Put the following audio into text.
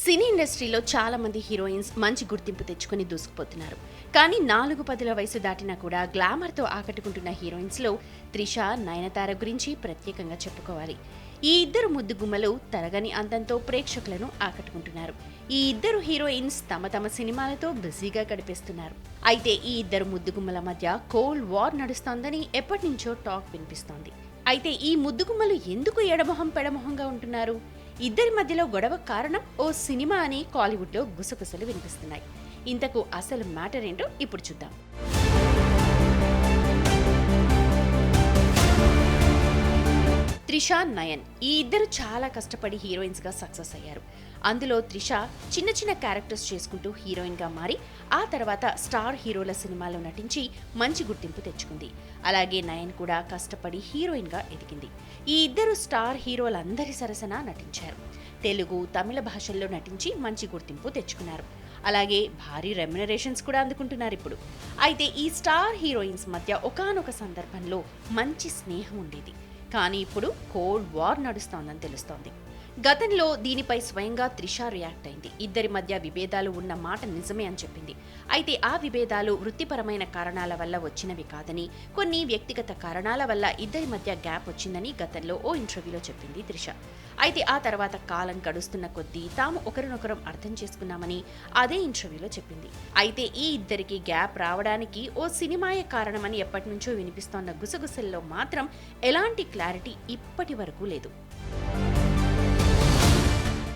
సినీ ఇండస్ట్రీలో చాలా మంది హీరోయిన్స్ మంచి గుర్తింపు తెచ్చుకుని దూసుకుపోతున్నారు. కానీ నాలుగు పదుల వయసు దాటినా కూడా గ్లామర్తో ఆకట్టుకుంటున్న హీరోయిన్స్లో త్రిష నయనతార గురించి ప్రత్యేకంగా చెప్పుకోవాలి. ఈ ఇద్దరు ముద్దుగుమ్మలు తరగని అందంతో ప్రేక్షకులను ఆకట్టుకుంటున్నారు. ఈ ఇద్దరు హీరోయిన్స్ తమ తమ సినిమాలతో బిజీగా గడిపేస్తున్నారు. అయితే ఈ ఇద్దరు ముద్దుగుమ్మల మధ్య కోల్డ్ వార్ నడుస్తోందని ఎప్పటి నుంచో టాక్ వినిపిస్తోంది. అయితే ఈ ముద్దుగుమ్మలు ఎందుకు ఎడమొహం పెడమొహంగా ఉంటున్నారు? ఇద్దరి మధ్యలో గొడవ కారణం ఓ సినిమా అని కాలీవుడ్లో గుసగుసలు వినిపిస్తున్నాయి. ఇంతకు అసలు మ్యాటర్ ఏంటో ఇప్పుడు చూద్దాం. త్రిష నయన్. ఈ ఇద్దరు చాలా కష్టపడి హీరోయిన్స్గా సక్సెస్ అయ్యారు. అందులో త్రిష చిన్న చిన్న క్యారెక్టర్స్ చేసుకుంటూ హీరోయిన్గా మారి ఆ తర్వాత స్టార్ హీరోల సినిమాలో నటించి మంచి గుర్తింపు తెచ్చుకుంది. అలాగే నయన్ కూడా కష్టపడి హీరోయిన్గా ఎదిగింది. ఈ ఇద్దరు స్టార్ హీరోలందరి సరసన నటించారు. తెలుగు తమిళ భాషల్లో నటించి మంచి గుర్తింపు తెచ్చుకున్నారు. అలాగే భారీ రెమ్యునరేషన్స్ కూడా అందుకుంటున్నారు ఇప్పుడు. అయితే ఈ స్టార్ హీరోయిన్స్ మధ్య ఒకానొక సందర్భంలో మంచి స్నేహం ఉండేది. కానీ ఇప్పుడు కోల్డ్ వార్ నడుస్తోందని తెలుస్తోంది. గతంలో దీనిపై స్వయంగా త్రిష రియాక్ట్ అయింది. ఇద్దరి మధ్య విభేదాలు ఉన్న మాట నిజమే అని చెప్పింది. అయితే ఆ విభేదాలు వృత్తిపరమైన కారణాల వల్ల వచ్చినవి కాదని కొన్ని వ్యక్తిగత కారణాల వల్ల ఇద్దరి మధ్య గ్యాప్ వచ్చిందని గతంలో ఓ ఇంటర్వ్యూలో చెప్పింది త్రిష. అయితే ఆ తర్వాత కాలం గడుస్తున్న కొద్దీ తాము ఒకరినొకరం అర్థం చేసుకున్నామని అదే ఇంటర్వ్యూలో చెప్పింది. అయితే ఈ ఇద్దరికి గ్యాప్ రావడానికి ఓ సినిమాయే కారణమని ఎప్పటి నుంచో వినిపిస్తోన్న గుసగుసల్లో మాత్రం ఎలాంటి క్లారిటీ ఇప్పటి వరకు లేదు.